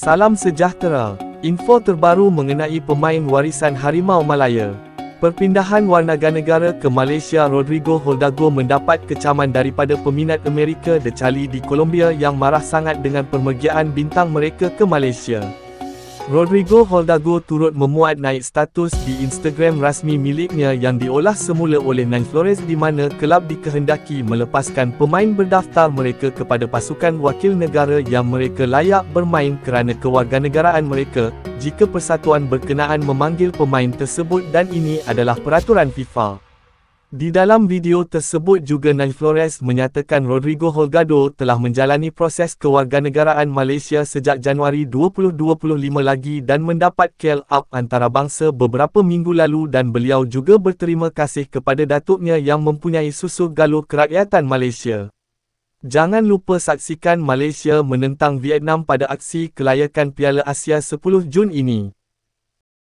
Salam sejahtera. Info terbaru mengenai pemain warisan Harimau Malaya. Perpindahan warganegara ke Malaysia Rodrigo Holdago mendapat kecaman daripada peminat Amerika The Charlie di Colombia yang marah sangat dengan permergian bintang mereka ke Malaysia. Rodrigo Holdago turut memuat naik status di Instagram rasmi miliknya yang diolah semula oleh Nine Flores di mana kelab dikehendaki melepaskan pemain berdaftar mereka kepada pasukan wakil negara yang mereka layak bermain kerana kewarganegaraan mereka, jika persatuan berkenaan memanggil pemain tersebut dan ini adalah peraturan FIFA. Di dalam video tersebut juga Nine Flores menyatakan Rodrigo Holgado telah menjalani proses kewarganegaraan Malaysia sejak Januari 2025 lagi dan mendapat KL Up antarabangsa beberapa minggu lalu dan beliau juga berterima kasih kepada datuknya yang mempunyai susu galuh kerakyatan Malaysia. Jangan lupa saksikan Malaysia menentang Vietnam pada aksi kelayakan Piala Asia 10 Jun ini.